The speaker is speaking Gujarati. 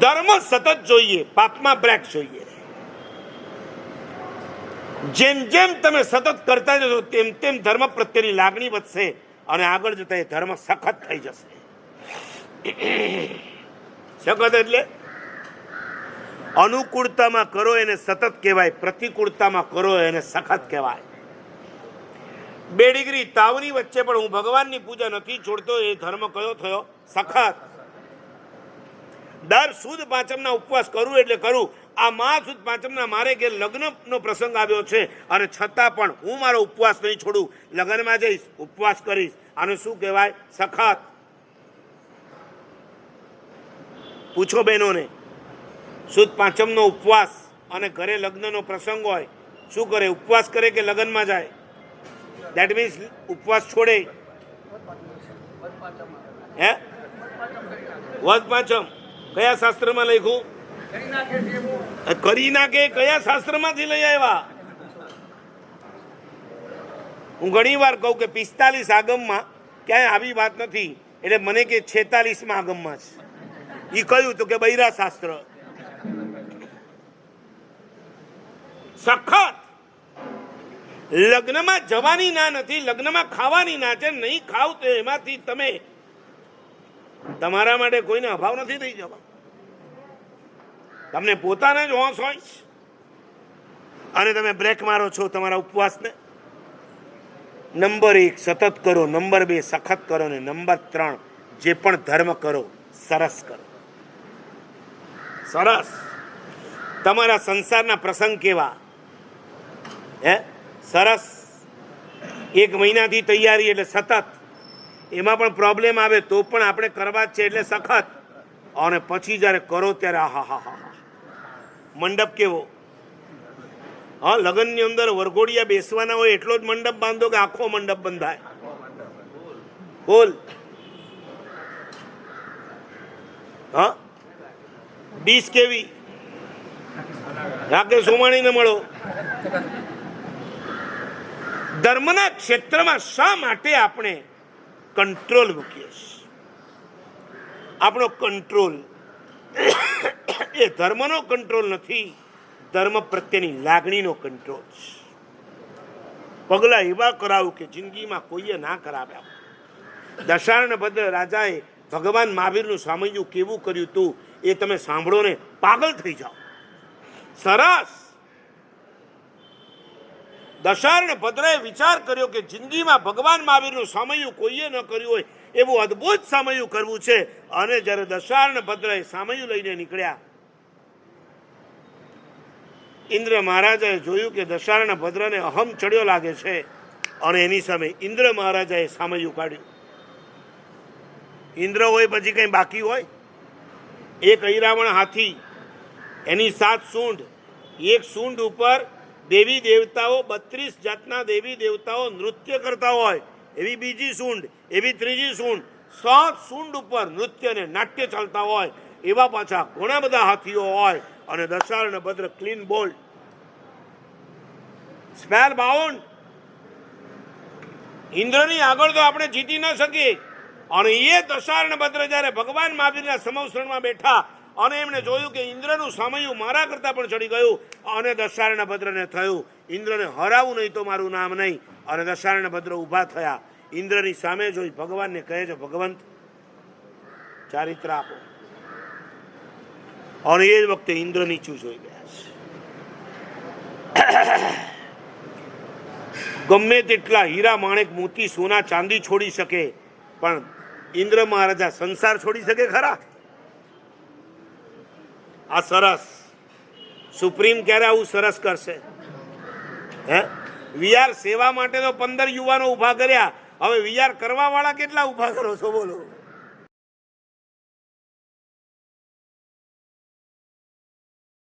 ધર્મ સતત જોઈએ, પાપમાં બ્રેક જોઈએ. જેમ જેમ તમે સતત કરતા જશો, તેમ તેમ ધર્મ પ્રત્યેની લાગણી વધશે અને આગળ જતા એ ધર્મ સખત થઈ જશે. સખત એટલે અનુકૂળતામાં કરો એને સતત કહેવાય, પ્રતિકૂળતામાં કરો એને સખત કહેવાય. બે ડિગ્રી તાવની વચ્ચે પણ હું ભગવાનની પૂજા નથી છોડતો, એ ધર્મ કયો થયો? સખત. દર સુદ પાંચમના ઉપવાસ કરું એટલે કરું. આ મહા સુદ પાંચમના મારે ઘેર લગ્નનો પ્રસંગ આવ્યો છે અને છતાં પણ હું મારો ઉપવાસ નહીં છોડું. લગ્નમાં જઈશ, ઉપવાસ કરીશ. આને શું કહેવાય? સખત. પૂછો બહેનોને. સુદ પાંચમનો ઉપવાસ અને ઘરે લગ્નનો પ્રસંગ હોય, શું કરે? ઉપવાસ કરે કે લગ્નમાં જાય? દેટ મીન્સ ઉપવાસ છોડે. હે? વધ પાંચમ. કયા શાસ્ત્રમાં લખ્યું? કરી નાખે કયા શાસ્ત્રમાંથી લઈ આવ્યા? હું ઘણી વાર કહું કે પિસ્તાલીસ આગમમાં ક્યાંય આવી વાત નથી. એટલે મને કે છેતાલીસમાં આગમમાં છે એ કહ્યું તો કે બૈરા શાસ્ત્ર. સખત. લગ્નમાં જવાની ના નથી લગ્નમાં ખાવાની ના છે નહીં ખાવ તો એમાંથી તમે તમારા માટે કોઈને અભાવ નથી થઈ જવા. તમને પોતાને જ હોશ હોય અને તમે બ્રેક મારો છો તમારા ઉપવાસને. નંબર એક, સતત કરો. નંબર બે, સખત કરો. ને નંબર ત્રણ, જે પણ ધર્મ કરો, સરસ કરો. સરસ. તમારા સંસારના પ્રસંગ કેવા? હે? સરસ. એક મહિનાથી તૈયારી એટલે સતત. એમાં પણ પ્રોબ્લેમ આવે તો પણ આપણે કરવા જ છે એટલે સખત. અને પછી જ્યારે કરો ત્યારે આહા હા હા હા. મંડપ કેવો? હા, લગ્નની અંદર વરઘોડિયા બેસવાના હોય એટલો જ મંડપ બાંધો કે આખો મંડપ બંધાય? બોલ. હા? ડીશ કેવી? રાકેશ સોમાણીને મળો. ધર્મના ક્ષેત્રમાં શા માટે આપણે કંટ્રોલ મૂકીએ છીએ. આપણો કંટ્રોલ એ ધર્મનો કંટ્રોલ નથી, ધર્મ પ્રત્યેની લાગણીનો કંટ્રોલ છે. પગલાં એવા કરાવું કે જિંદગીમાં કોઈએ ના કરાવ્યા દશાર્ણ ભદ્ર રાજાએ ભગવાન મહાવીરનું સામયું કેવું કર્યું હતું એ તમે સાંભળો ને પાગલ થઈ જાઓ. સરસ! દશાર્ણ ભદ્રએ વિચાર કર્યો કે જિંદગીમાં ભગવાન મહાવીરનું સામયું કોઈએ ન કર્યું હોય, એવું અદ્ભુત સામયું કરવું છે. અને જ્યારે દશાર્ણ ભદ્રએ સામયું લઈને નીકળ્યા, ઇન્દ્ર મહારાજાએ જોયું કે દશાર્ણ ભદ્રને અહમ ચડ્યો લાગે છે. અને એની સામે ઇન્દ્ર મહારાજાએ સામયું કાઢ્યું. ઇન્દ્ર હોય પછી કંઈ બાકી હોય? એક ઐરાવણ હાથી, એની સાત સૂંઢ, એક સૂંઢ ઉપર દેવી દેવતાઓ બત્રીસ જાતના દેવી દેવતાઓ નૃત્ય કરતા હોય, એવી બીજી સૂંઢ, એવી ત્રીજી સૂંઢ સો સૂંઢ ઉપર નૃત્ય અને નાટ્ય ચાલતા હોય, એવા પાછા ઘણા બધા હાથીઓ હોય અને દશાર્ણ ભદ્ર ક્લીન બોલ્ડ સ્મેલ બાઉન્ડ ઇન્દ્રની આગળ તો આપણે જીતી ન શકીએ. અને એ દશાર્ણ ભદ્ર જ્યારે ભગવાન મહાવીરના સમવસરણમાં બેઠા અને એમણે જોયું કે ઇન્દ્રનું સામયું મારા કરતાં પણ ચડી ગયું અને દશાર્ણ ભદ્રને થયું. ઇન્દ્રને હરાવું નહીં તો મારું નામ નહીં. અને દશારણ ભદ્ર ઊભા થયા. ઇન્દ્રની સામે જોઈ ભગવાનને કહે છે, ભગવંત, ચારિત્ર આપો. અને એ જ વખતે ઇન્દ્ર નીચું જોઈ ગયા છે. ગમે તેટલા હીરા માણેક મોતી સોના ચાંદી છોડી શકે, પણ ઇન્દ્ર મહારાજા સંસાર છોડી શકે ખરા? આ સરસ. સુપ્રીમ ક્યારે આવું સરસ કરશે? હે? વીઆર સેવા માટે તો પંદર યુવાનો ઊભા કર્યા. હવે વીઆર કરવા વાળા કેટલા ઊભા કરો છો બોલો?